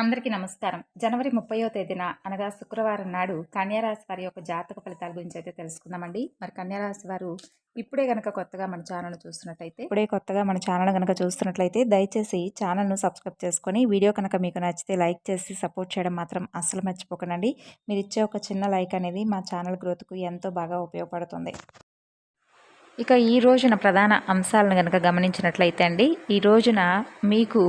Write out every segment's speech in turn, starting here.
అందరికీ నమస్కారం. జనవరి ముప్పయో తేదీన అనగా శుక్రవారం నాడు కన్యారాశి వారి యొక్క జాతక ఫలితాల గురించి అయితే తెలుసుకుందామండి. మరి కన్యారాశి వారు ఇప్పుడే కనుక కొత్తగా మన ఛానల్ చూస్తున్నట్లయితే ఇప్పుడే కొత్తగా మన ఛానల్ కనుక చూస్తున్నట్లయితే దయచేసి ఛానల్ను సబ్స్క్రైబ్ చేసుకొని వీడియో కనుక మీకు నచ్చితే లైక్ చేసి సపోర్ట్ చేయడం మాత్రం అస్సలు మర్చిపోకండి. మీరు ఇచ్చే ఒక చిన్న లైక్ అనేది మా ఛానల్ గ్రోత్కు ఎంతో బాగా ఉపయోగపడుతుంది. ఇక ఈ రోజున ప్రధాన అంశాలను కనుక గమనించినట్లయితే అండి ఈ రోజున మీకు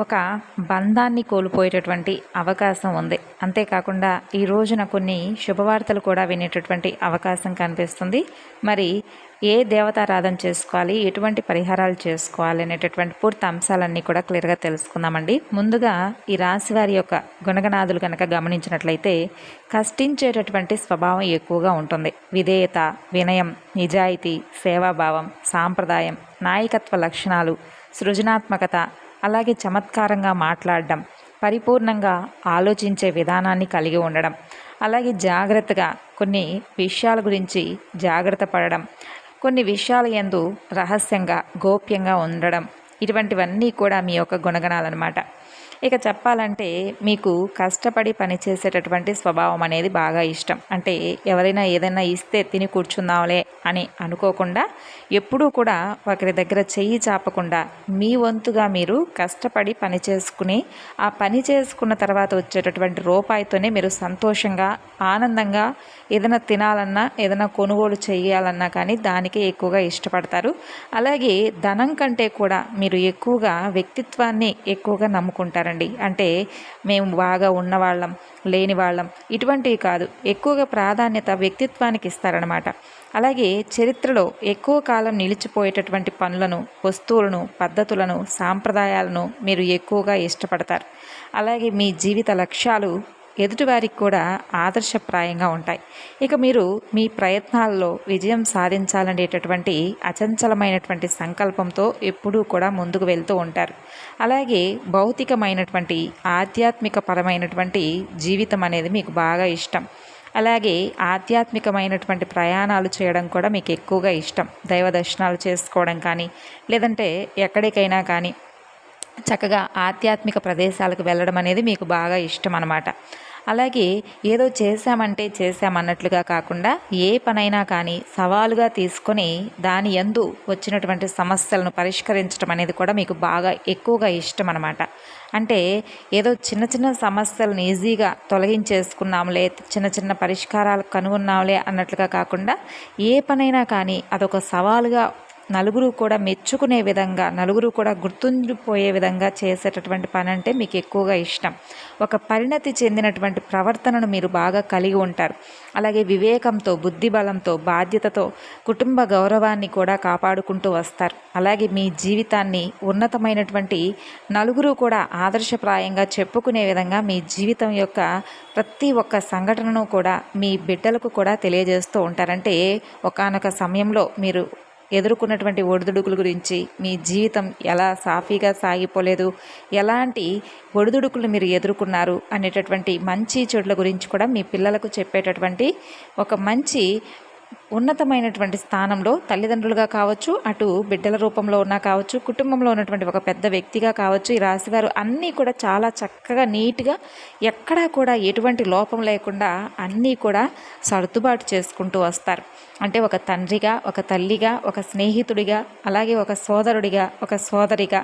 ఒక బంధాన్ని కోల్పోయేటటువంటి అవకాశం ఉంది. అంతేకాకుండా ఈ రోజున కొన్ని శుభవార్తలు కూడా వినేటటువంటి అవకాశం కనిపిస్తుంది. మరి ఏ దేవతారాధన చేసుకోవాలి? ఎటువంటి పరిహారాలు చేసుకోవాలి? అనేటటువంటి పూర్తి అంశాలన్నీ కూడా క్లియర్గా తెలుసుకుందామండి. ముందుగా ఈ రాశి వారి యొక్క గుణగణాదులు కనుక గమనించినట్లయితే కష్టించేటటువంటి స్వభావం ఎక్కువగా ఉంటుంది. విధేయత వినయం నిజాయితీ సేవాభావం సాంప్రదాయం నాయకత్వ లక్షణాలు సృజనాత్మకత అలాగే చమత్కారంగా మాట్లాడడం పరిపూర్ణంగా ఆలోచించే విధానాన్ని కలిగి ఉండడం అలాగే జాగ్రత్తగా కొన్ని విషయాల గురించి జాగ్రత్త పడడం కొన్ని విషయాల ఎందు రహస్యంగా గోప్యంగా ఉండడం ఇటువంటివన్నీ కూడా మీ యొక్క గుణగణాలన్నమాట. ఇక చెప్పాలంటే మీకు కష్టపడి పనిచేసేటటువంటి స్వభావం అనేది బాగా ఇష్టం. అంటే ఎవరైనా ఏదైనా ఇస్తే తిని కూర్చుందాంలే అని అనుకోకుండా ఎప్పుడూ కూడా ఒకరి దగ్గర చెయ్యి చాపకుండా మీ వంతుగా మీరు కష్టపడి పని చేసుకుని ఆ పని చేసుకున్న తర్వాత వచ్చేటటువంటి రూపాయితోనే మీరు సంతోషంగా ఆనందంగా ఏదైనా తినాలన్నా ఏదైనా కొనుగోలు చేయాలన్నా కానీ దానికే ఎక్కువగా ఇష్టపడతారు. అలాగే ధనం కంటే కూడా మీరు ఎక్కువగా వ్యక్తిత్వాన్ని ఎక్కువగా నమ్ముకుంటారు నమ్ముకుంటారండి అంటే మేము బాగా ఉన్నవాళ్ళం లేని వాళ్ళం ఇటువంటివి కాదు. ఎక్కువగా ప్రాధాన్యత వ్యక్తిత్వానికి ఇస్తారనమాట అలాగే చరిత్రలో ఎక్కువ కాలం నిలిచిపోయేటటువంటి పనులను వస్తువులను పద్ధతులను సాంప్రదాయాలను మీరు ఎక్కువగా ఇష్టపడతారు. అలాగే మీ జీవిత లక్ష్యాలు ఎదుటివారికి కూడా ఆదర్శప్రాయంగా ఉంటాయి. ఇక మీరు మీ ప్రయత్నాల్లో విజయం సాధించాలనేటటువంటి అచంచలమైనటువంటి సంకల్పంతో ఎప్పుడూ కూడా ముందుకు వెళ్తూ ఉంటారు. అలాగే భౌతికమైనటువంటి ఆధ్యాత్మిక పరమైనటువంటి జీవితం అనేది మీకు బాగా ఇష్టం. అలాగే ఆధ్యాత్మికమైనటువంటి ప్రయాణాలు చేయడం కూడా మీకు ఎక్కువగా ఇష్టం. దైవ దర్శనాలు చేసుకోవడం కానీ లేదంటే ఎక్కడికైనా కానీ చక్కగా ఆధ్యాత్మిక ప్రదేశాలకు వెళ్ళడం అనేది మీకు బాగా ఇష్టం అన్నమాట. అలాగే ఏదో చేశామంటే చేశామన్నట్లుగా కాకుండా ఏ పనైనా కానీ సవాలుగా తీసుకొని దాని ఎందు వచ్చినటువంటి సమస్యలను పరిష్కరించడం అనేది కూడా మీకు బాగా ఎక్కువగా ఇష్టం అనమాట అంటే ఏదో చిన్న చిన్న సమస్యలను ఈజీగా తొలగించేసుకున్నాంలే చిన్న చిన్న పరిష్కారాలు కనుగొన్నాంలే అన్నట్లుగా కాకుండా ఏ పనైనా కానీ అదొక సవాలుగా నలుగురు కూడా మెచ్చుకునే విధంగా నలుగురు కూడా గుర్తుండిపోయే విధంగా చేసేటటువంటి పని అంటే మీకు ఎక్కువగా ఇష్టం. ఒక పరిణతి చెందినటువంటి ప్రవర్తనను మీరు బాగా కలిగి ఉంటారు. అలాగే వివేకంతో బుద్ధిబలంతో బాధ్యతతో కుటుంబ గౌరవాన్ని కూడా కాపాడుకుంటూ వస్తారు. అలాగే మీ జీవితాన్ని ఉన్నతమైనటువంటి నలుగురు కూడా ఆదర్శప్రాయంగా చెప్పుకునే విధంగా మీ జీవితం యొక్క ప్రతి ఒక్క సంఘటనను కూడా మీ బిడ్డలకు కూడా తెలియజేస్తూ ఉంటారంటే ఒకనొక సమయంలో మీరు ఎదుర్కొన్నటువంటి ఒడిదుడుకుల గురించి మీ జీవితం ఎలా సాఫీగా సాగిపోలేదు? ఎలాంటి ఒడిదుడుకులు మీరు ఎదుర్కొన్నారు? అనేటటువంటి మంచి చెడుల గురించి కూడా మీ పిల్లలకు చెప్పేటటువంటి ఒక మంచి ఉన్నతమైనటువంటి స్థానంలో తల్లిదండ్రులుగా కావచ్చు అటు బిడ్డల రూపంలో ఉన్నా కావచ్చు కుటుంబంలో ఉన్నటువంటి ఒక పెద్ద వ్యక్తిగా కావచ్చు ఈ రాశివారు అన్నీ కూడా చాలా చక్కగా నీట్గా ఎక్కడా కూడా ఎటువంటి లోపం లేకుండా అన్నీ కూడా సర్దుబాటు చేసుకుంటూ వస్తారు. అంటే ఒక తండ్రిగా ఒక తల్లిగా ఒక స్నేహితుడిగా అలాగే ఒక సోదరుడిగా ఒక సోదరిగా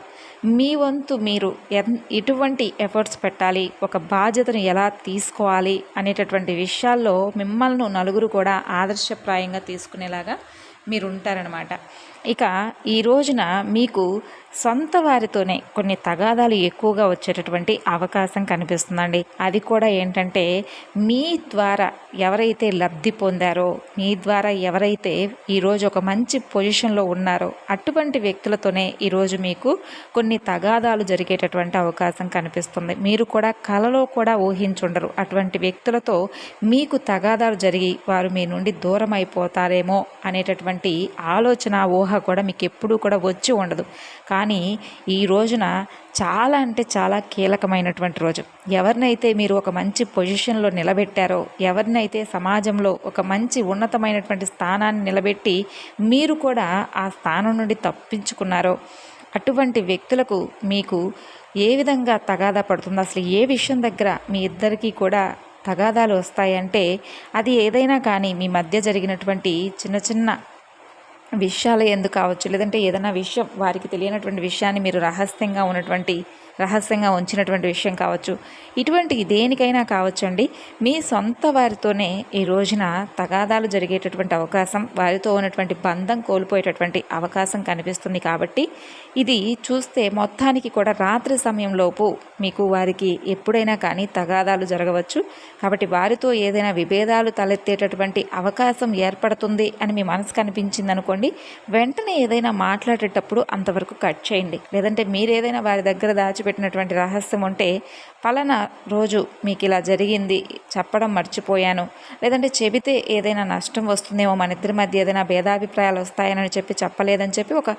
మీ వంతు మీరు ఎన్ ఎటువంటి ఎఫర్ట్స్ పెట్టాలి ఒక బాధ్యతను ఎలా తీసుకోవాలి అనేటటువంటి విషయాల్లో మిమ్మల్ని నలుగురు కూడా ఆదర్శప్రాయంగా తీసుకునేలాగా మీరు ఉంటారనమాట ఇక ఈ రోజున మీకు సొంత వారితోనే కొన్ని తగాదాలు ఎక్కువగా వచ్చేటటువంటి అవకాశం కనిపిస్తుందండి. అది కూడా ఏంటంటే మీ ద్వారా ఎవరైతే లబ్ధి పొందారో మీ ద్వారా ఎవరైతే ఈరోజు ఒక మంచి పొజిషన్లో ఉన్నారో అటువంటి వ్యక్తులతోనే ఈరోజు మీకు కొన్ని తగాదాలు జరిగేటటువంటి అవకాశం కనిపిస్తుంది. మీరు కూడా కలలో కూడా ఊహించుండరు. అటువంటి వ్యక్తులతో మీకు తగాదాలు జరిగి వారు మీ నుండి దూరం అయిపోతారేమో అనేటటువంటి ఆలోచన ఊహ కూడా మీకు ఎప్పుడూ కూడా వచ్చి ఉండదు. కానీ ఈ రోజున చాలా అంటే చాలా కీలకమైనటువంటి రోజు. ఎవరినైతే మీరు ఒక మంచి పొజిషన్లో నిలబెట్టారో ఎవరినైతే సమాజంలో ఒక మంచి ఉన్నతమైనటువంటి స్థానాన్ని నిలబెట్టి మీరు కూడా ఆ స్థానం నుండి తప్పించుకున్నారో అటువంటి వ్యక్తులకు మీకు ఏ విధంగా తగాదా పడుతుందో అసలు ఏ విషయం దగ్గర మీ ఇద్దరికీ కూడా తగాదాలు వస్తాయంటే అది ఏదైనా కానీ మీ మధ్య జరిగినటువంటి చిన్న చిన్న విషయాలు ఎందుకు కావచ్చు? లేదంటే ఏదైనా విషయం వారికి తెలియనటువంటి విషయాన్ని మీరు రహస్యంగా ఉన్నటువంటి రహస్యంగా ఉంచినటువంటి విషయం కావచ్చు. ఇటువంటి దేనికైనా కావచ్చండి. మీ సొంత వారితోనే ఈ రోజున తగాదాలు జరిగేటటువంటి అవకాశం వారితో ఉన్నటువంటి బంధం కోల్పోయేటటువంటి అవకాశం కనిపిస్తుంది కాబట్టి ఇది చూస్తే మొత్తానికి కూడా రాత్రి సమయంలోపు మీకు వారికి ఎప్పుడైనా కానీ తగాదాలు జరగవచ్చు. కాబట్టి వారితో ఏదైనా విభేదాలు తలెత్తేటటువంటి అవకాశం ఏర్పడుతుంది అని మీ మనసు కనిపించింది అనుకోండి వెంటనే ఏదైనా మాట్లాడేటప్పుడు అంతవరకు కట్ చేయండి. లేదంటే మీరు ఏదైనా వారి దగ్గర దాచిపెట్టినటువంటి రహస్యం ఉంటే ఫలానా రోజు మీకు ఇలా జరిగింది చెప్పడం మర్చిపోయాను. లేదంటే చెబితే ఏదైనా నష్టం వస్తుందేమో మన ఇద్దరి మధ్య ఏదైనా భేదాభిప్రాయాలు వస్తాయని చెప్పి చెప్పలేదని చెప్పి ఒక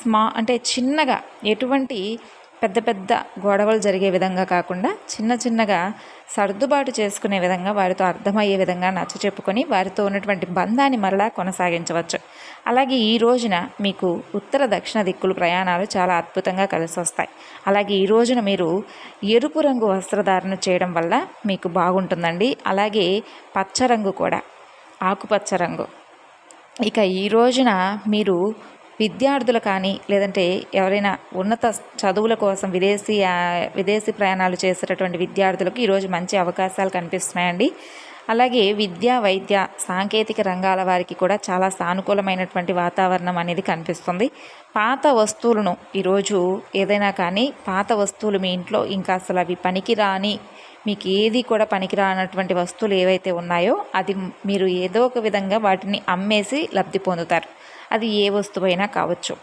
స్మా అంటే చిన్నగా ఎటువంటి పెద్ద పెద్ద గొడవలు జరిగే విధంగా కాకుండా చిన్న చిన్నగా సర్దుబాటు చేసుకునే విధంగా వారితో అర్థమయ్యే విధంగా నచ్చ చెప్పుకొని వారితో ఉన్నటువంటి బంధాన్ని మరలా కొనసాగించవచ్చు. అలాగే ఈ రోజున మీకు ఉత్తర దక్షిణ దిక్కులు ప్రయాణాలు చాలా అద్భుతంగా కలిసి వస్తాయి. అలాగే ఈ రోజున మీరు ఎరుపు రంగు వస్త్రధారణ చేయడం వల్ల మీకు బాగుంటుందండి. అలాగే పచ్చ రంగు కూడా ఆకుపచ్చ రంగు. ఇక ఈ రోజున మీరు విద్యార్థులు కానీ లేదంటే ఎవరైనా ఉన్నత చదువుల కోసం విదేశీ విదేశీ ప్రయాణాలు చేసేటటువంటి విద్యార్థులకు ఈరోజు మంచి అవకాశాలు కనిపిస్తున్నాయండి. అలాగే విద్య వైద్య సాంకేతిక రంగాల వారికి కూడా చాలా సానుకూలమైనటువంటి వాతావరణం అనేది కనిపిస్తుంది. పాత వస్తువులను ఈరోజు ఏదైనా కానీ పాత వస్తువులు మీ ఇంట్లో ఇంకా అసలు అవి పనికిరాని మీకు ఏది కూడా పనికిరానటువంటి వస్తువులు ఏవైతే ఉన్నాయో అది మీరు ఏదో ఒక విధంగా వాటిని అమ్మేసి లబ్ధి పొందుతారు. అది ఏ వస్తువైనా కావచ్చు.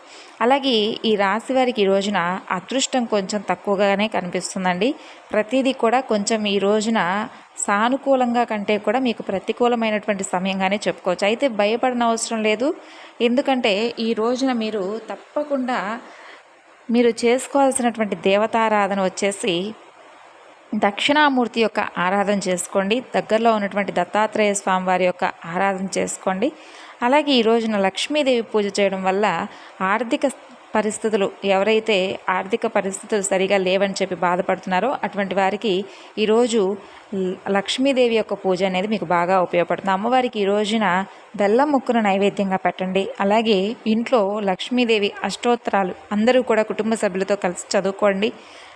అలాగే ఈ రాశి వారికి ఈ రోజున అదృష్టం కొంచెం తక్కువగానే కనిపిస్తుందండి. ప్రతిదీ కూడా కొంచెం ఈ రోజున సానుకూలంగా కంటే కూడా మీకు ప్రతికూలమైనటువంటి సమయంగానే చెప్పుకోవచ్చు. అయితే భయపడిన అవసరం లేదు. ఎందుకంటే ఈ రోజున మీరు తప్పకుండా మీరు చేసుకోవాల్సినటువంటి దేవతారాధన వచ్చేసి దక్షిణామూర్తి యొక్క ఆరాధన చేసుకోండి. దగ్గరలో ఉన్నటువంటి దత్తాత్రేయ స్వామి వారి యొక్క ఆరాధన చేసుకోండి. అలాగే ఈ రోజున లక్ష్మీదేవి పూజ చేయడం వల్ల ఆర్థిక పరిస్థితులు ఎవరైతే ఆర్థిక పరిస్థితులు సరిగా లేవని చెప్పి బాధపడుతున్నారో అటువంటి వారికి ఈరోజు లక్ష్మీదేవి యొక్క పూజ అనేది మీకు బాగా ఉపయోగపడుతుంది. అమ్మవారికి ఈ రోజున బెల్లం ముక్కును నైవేద్యంగా పెట్టండి. అలాగే ఇంట్లో లక్ష్మీదేవి అష్టోత్తరాలు అందరూ కూడా కుటుంబ సభ్యులతో కలిసి చదువుకోండి.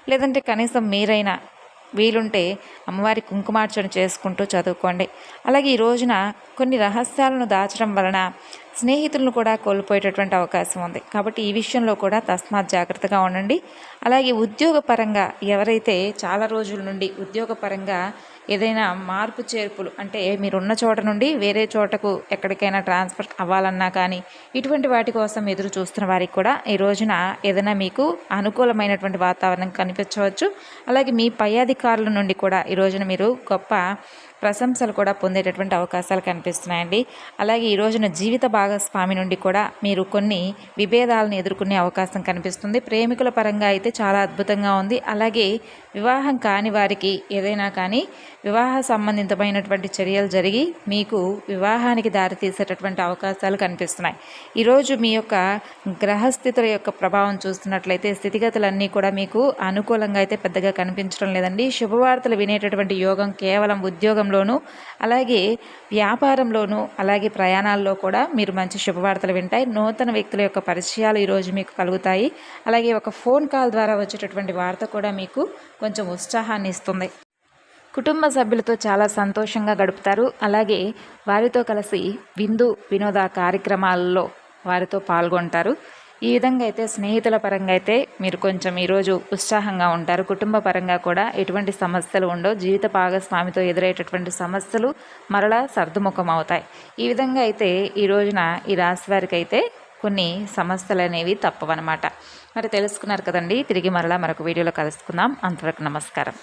లేదంటే కనీసం మీరైనా వీలుంటే అమ్మవారి కుంకుమార్చన చేసుకుంటూ చదువుకోండి. అలాగే ఈ రోజున కొన్ని రహస్యాలను దాచడం వలన స్నేహితులను కూడా కోల్పోయేటటువంటి అవకాశం ఉంది. కాబట్టి ఈ విషయంలో కూడా తస్మాత్ జాగ్రత్తగా ఉండండి. అలాగే ఉద్యోగపరంగా ఎవరైతే చాలా రోజుల నుండి ఉద్యోగపరంగా ఏదైనా మార్పు చేర్పులు అంటే మీరున్న చోట నుండి వేరే చోటకు ఎక్కడికైనా ట్రాన్స్ఫర్ అవ్వాలన్నా కానీ ఇటువంటి వాటి కోసం ఎదురు చూస్తున్న వారికి కూడా ఈ రోజున ఏదైనా మీకు అనుకూలమైనటువంటి వాతావరణం కనిపించవచ్చు. అలాగే మీ పై అధికారుల నుండి కూడా ఈ రోజున మీరు గొప్ప ప్రశంసలు కూడా పొందేటటువంటి అవకాశాలు కనిపిస్తున్నాయండి. అలాగే ఈ రోజున జీవిత భాగస్వామి నుండి కూడా మీరు కొన్ని విభేదాలను ఎదుర్కొనే అవకాశం కనిపిస్తుంది. ప్రేమికుల పరంగా అయితే చాలా అద్భుతంగా ఉంది. అలాగే వివాహం కాని వారికి ఏదైనా కానీ వివాహ సంబంధితమైనటువంటి చర్యలు జరిగి మీకు వివాహానికి దారితీసేటటువంటి అవకాశాలు కనిపిస్తున్నాయి. ఈరోజు మీ యొక్క గ్రహస్థితుల యొక్క ప్రభావం చూస్తున్నట్లయితే స్థితిగతులన్నీ కూడా మీకు అనుకూలంగా అయితే పెద్దగా కనిపించడం లేదండి. శుభవార్తలు వినేటటువంటి యోగం కేవలం ఉద్యోగం ఉద్యోగంలోనూ అలాగే వ్యాపారంలోనూ అలాగే ప్రయాణాల్లో కూడా మీరు మంచి శుభవార్తలు వింటాయి. నూతన వ్యక్తుల యొక్క పరిచయాలు ఈరోజు మీకు కలుగుతాయి. అలాగే ఒక ఫోన్ కాల్ ద్వారా వచ్చేటటువంటి వార్త కూడా మీకు కొంచెం ఉత్సాహాన్ని ఇస్తుంది. కుటుంబ సభ్యులతో చాలా సంతోషంగా గడుపుతారు. అలాగే వారితో కలిసి విందు వినోద కార్యక్రమాల్లో వారితో పాల్గొంటారు. ఈ విధంగా అయితే స్నేహితుల పరంగా అయితే మీరు కొంచెం ఈరోజు ఉత్సాహంగా ఉంటారు. కుటుంబ పరంగా కూడా ఎటువంటి సమస్యలు ఉండవు. జీవిత భాగస్వామితో ఎదురయ్యేటటువంటి సమస్యలు మరలా సర్దుముఖం అవుతాయి. ఈ విధంగా అయితే ఈ రోజున ఈ రాశి వారికి అయితే కొన్ని సమస్యలు అనేవి తప్పవన్నమాట. మరి తెలుసుకున్నారు కదండి. తిరిగి మరలా మరొక వీడియోలో కలుసుకుందాం. అంతవరకు నమస్కారం.